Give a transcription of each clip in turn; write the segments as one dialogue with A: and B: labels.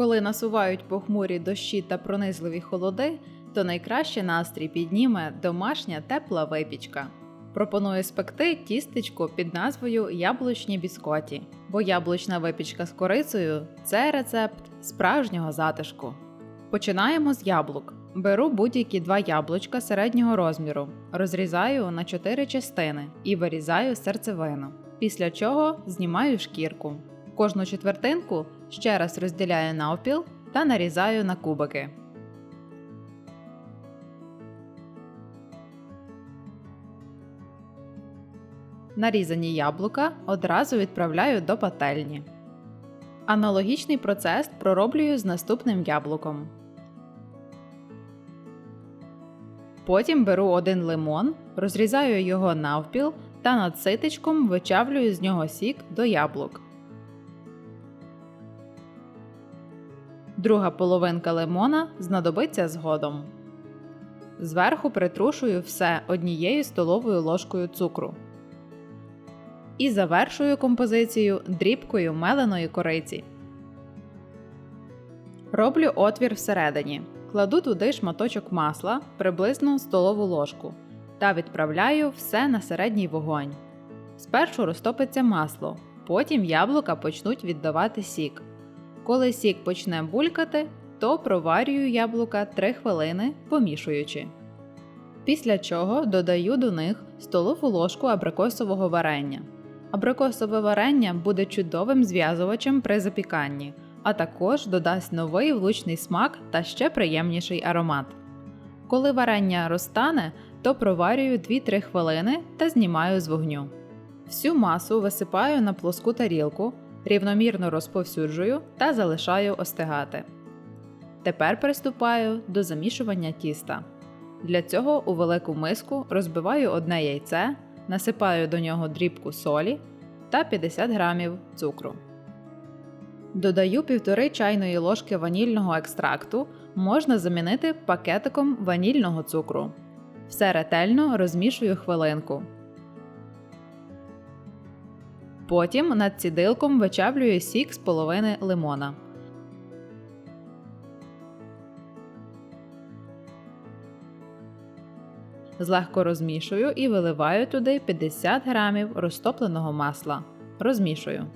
A: Коли насувають похмурі дощі та пронизливі холоди, то найкраще настрій підніме домашня тепла випічка. Пропоную спекти тістечко під назвою Яблучні біскоті, бо яблучна випічка з корицею це рецепт справжнього затишку. Починаємо з яблук. Беру будь-які два яблучка середнього розміру, розрізаю на 4 частини і вирізаю серцевину. Після чого знімаю шкірку. Кожну четвертинку ще раз розділяю навпіл та нарізаю на кубики. Нарізані яблука одразу відправляю до пательні. Аналогічний процес пророблюю з наступним яблуком. Потім беру один лимон, розрізаю його навпіл та над ситечком вичавлюю з нього сік до яблук. Друга половинка лимона знадобиться згодом. Зверху притрушую все однією столовою ложкою цукру. І завершую композицію дрібкою меленої кориці. Роблю отвір всередині. Кладу туди шматочок масла приблизно столову ложку та відправляю все на середній вогонь. Спершу розтопиться масло, потім яблука почнуть віддавати сік. Коли сік почне булькати, то проварюю яблука 3 хвилини, помішуючи. Після чого додаю до них столову ложку абрикосового варення. Абрикосове варення буде чудовим зв'язувачем при запіканні, а також додасть новий влучний смак та ще приємніший аромат. Коли варення розтане, то проварюю 2-3 хвилини та знімаю з вогню. Всю масу висипаю на плоску тарілку, рівномірно розповсюджую та залишаю остигати. Тепер приступаю до замішування тіста. Для цього у велику миску розбиваю одне яйце, насипаю до нього дрібку солі та 50 г цукру. Додаю 1,5 чайної ложки ванільного екстракту, можна замінити пакетиком ванільного цукру. Все ретельно розмішую хвилинку. Потім над цідилком вичавлюю сік з половини лимона. Злегко розмішую і виливаю туди 50 г розтопленого масла. Розмішую.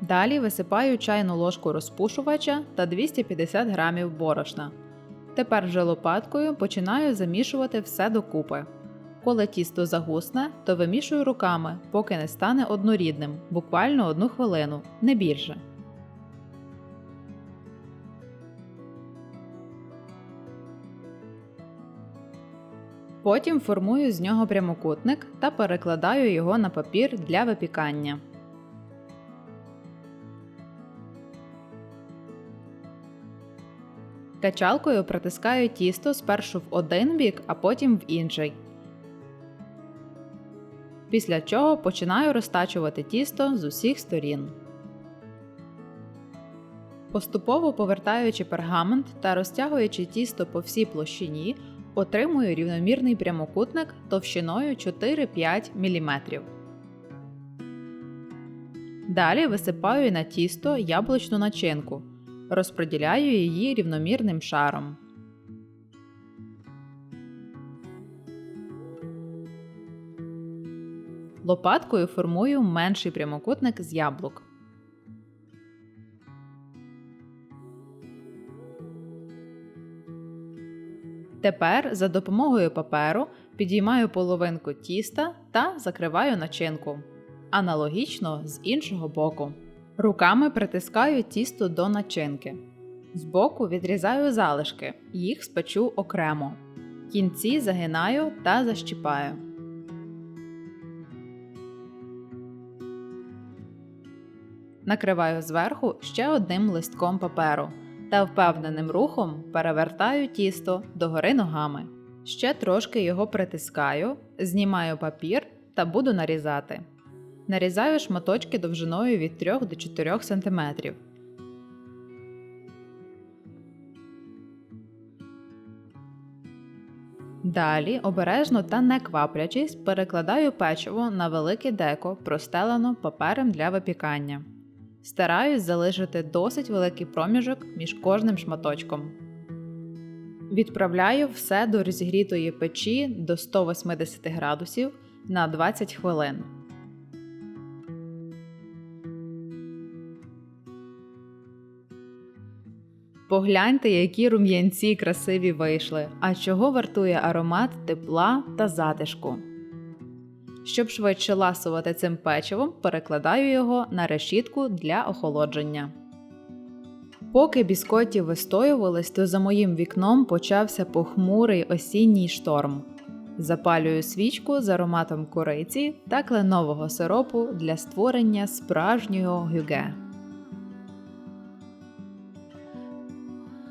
A: Далі висипаю чайну ложку розпушувача та 250 г борошна. Тепер вже лопаткою починаю замішувати все докупи. Коли тісто загусне, то вимішую руками, поки не стане однорідним, буквально одну хвилину, не більше. Потім формую з нього прямокутник та перекладаю його на папір для випікання. Качалкою притискаю тісто спершу в один бік, а потім в інший. Після чого починаю розтачувати тісто з усіх сторін. Поступово повертаючи пергамент та розтягуючи тісто по всій площині, отримую рівномірний прямокутник товщиною 4-5 мм. Далі висипаю на тісто яблучну начинку. Розподіляю її рівномірним шаром. Лопаткою формую менший прямокутник з яблук. Тепер за допомогою паперу підіймаю половинку тіста та закриваю начинку. Аналогічно з іншого боку. Руками притискаю тісто до начинки. Збоку відрізаю залишки, їх спечу окремо. Кінці загинаю та защіпаю. Накриваю зверху ще одним листком паперу та впевненим рухом перевертаю тісто догори ногами. Ще трошки його притискаю, знімаю папір та буду нарізати. Нарізаю шматочки довжиною від 3 до 4 см. Далі обережно та не кваплячись перекладаю печиво на велике деко, простелену папером для випікання. Стараюсь залишити досить великий проміжок між кожним шматочком. Відправляю все до розігрітої печі до 180 градусів на 20 хвилин. Погляньте, які рум'янці красиві вийшли, а чого вартує аромат тепла та затишку. Щоб швидше ласувати цим печивом, перекладаю його на решітку для охолодження. Поки біскотті вистоювались, то за моїм вікном почався похмурий осінній шторм. Запалюю свічку з ароматом кориці та кленового сиропу для створення справжнього гюге.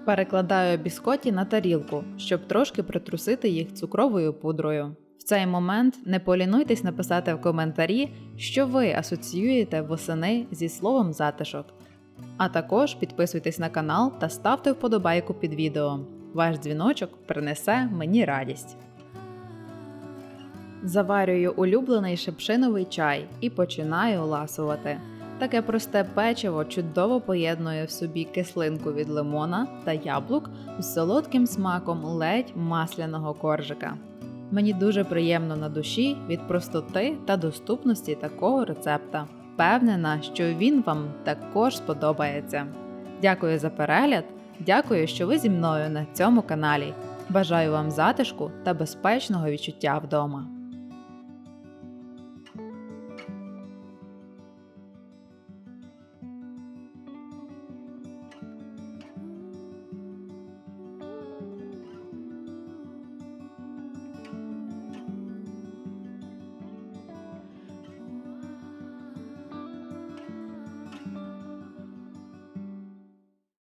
A: Перекладаю біскоті на тарілку, щоб трошки притрусити їх цукровою пудрою. В цей момент не полінуйтесь написати в коментарі, що ви асоціюєте восени зі словом затишок. А також підписуйтесь на канал та ставте вподобайку під відео. Ваш дзвіночок принесе мені радість. Заварюю улюблений шипшиновий чай і починаю ласувати. Таке просте печиво чудово поєднує в собі кислинку від лимона та яблук з солодким смаком ледь масляного коржика. Мені дуже приємно на душі від простоти та доступності такого рецепта. Впевнена, що він вам також сподобається. Дякую за перегляд, дякую, що ви зі мною на цьому каналі. Бажаю вам затишку та безпечного відчуття вдома.